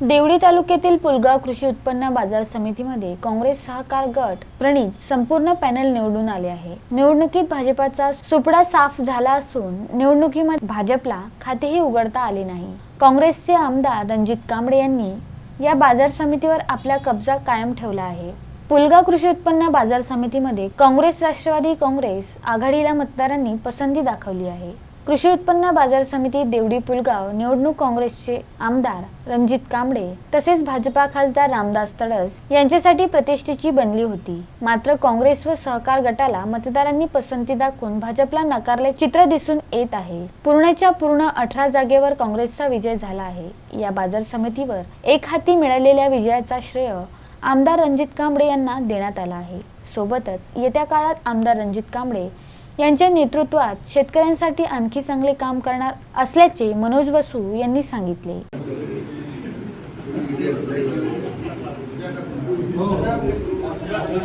देवडी तालुक्यातील पुलगाव कृषी उत्पन्न बाजार समितीमध्ये काँग्रेस सहकार गट प्रणित संपूर्ण पॅनल निवडून आले आहे. निवडणुकीत भाजपाचा सुपडा साफ झाला असून निवडणुकीमध्ये भाजपला खातेही उघडता आले नाही. काँग्रेसचे आमदार रणजित कांबळे यांनी या बाजार समितीवर आपला कब्जा कायम ठेवला आहे. पुलगाव कृषी उत्पन्न बाजार समितीमध्ये काँग्रेस राष्ट्रवादी काँग्रेस आघाडीला मतदारांनी पसंती दाखवली आहे. कृषी उत्पन्न बाजार समिती देवडी पुलगाव निवडणूक काँग्रेसचे आमदार रणजित कांबळे तसेच भाजपा खासदार रामदास तडस यांच्यासाठी प्रतिष्ठेची बनली होती. मात्र काँग्रेस व सहकार गटाला मतदारांनी पसंती दाखवून भाजपला नकारले चित्र दिसून येत आहे. पूर्णच्या पूर्ण अठरा जागेवर काँग्रेसचा विजय झाला आहे. या बाजार समितीवर एक हाती मिळालेल्या विजयाचा श्रेय आमदार रणजित कांबळे यांना देण्यात आला आहे. सोबतच येत्या काळात आमदार रणजित कांबळे यांच्या नेतृत्वात शेतकऱ्यांसाठी आणखी चांगले काम करणार असल्याचे मनोज वसू यांनी सांगितले.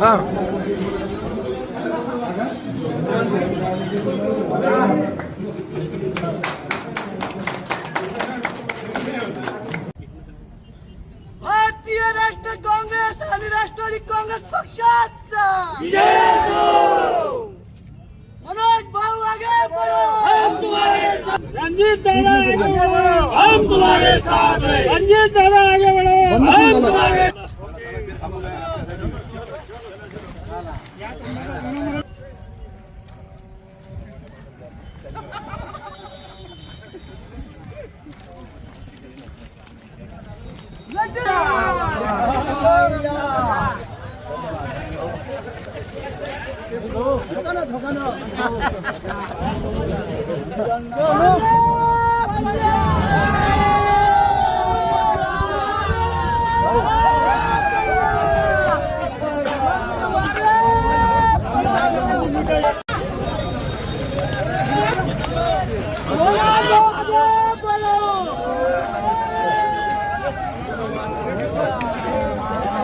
हा. भारतीय राष्ट्र काँग्रेस आणि राष्ट्रवादी काँग्रेस पक्षाचा मनोज भाऊ आगे बढ़ो रंजीत दादा आगे बढ़ो। हम तुम्हारे साथ हैं। रंजीत दादा आगे बढ़ो। हम तुम्हारे 저가나 저가나.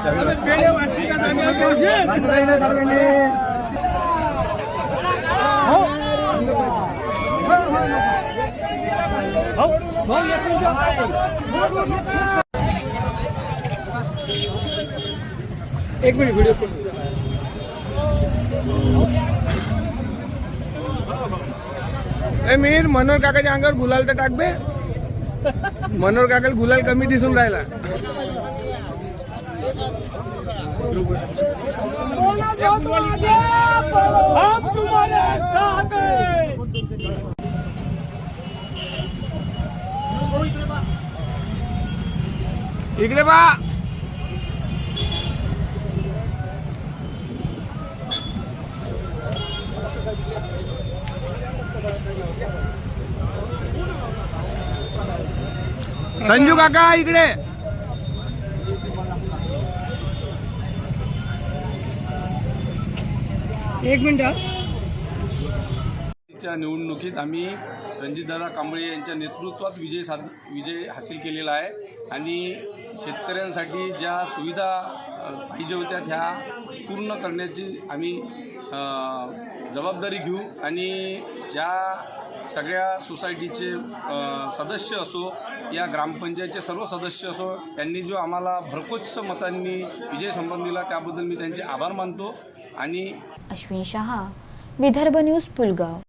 Terima kasih. एक मिनिट व्हिडिओ कॉल ए मीर मनोहर काकाच्या अंगावर गुलाल तर टाक बे. मनोहर काकाला गुलाल कमी दिसून राहिला हम तुम्हारे साथ हैं इकडे बा. संजू काका इकडे. एक मिनिट. च्या निवडणुकीत आम्ही रणजितदादा कांबळे यांच्या नेतृत्वात विजय साध विजय हासिल केलेला आहे. आणि शेतकऱ्यांसाठी ज्या सुविधा पाहिजे होत्या त्या पूर्ण करण्याची आम्ही जबाबदारी घेऊ. आणि ज्या सगळ्या सोसायटीचे सदस्य असो या ग्रामपंचायतचे सर्व सदस्य असो त्यांनी जो आम्हाला भरकोच मतांनी विजय संबंध दिला त्याबद्दल मी त्यांचे आभार मानतो. आणि अश्विन शहा विदर्भ न्यूज पुलगाव.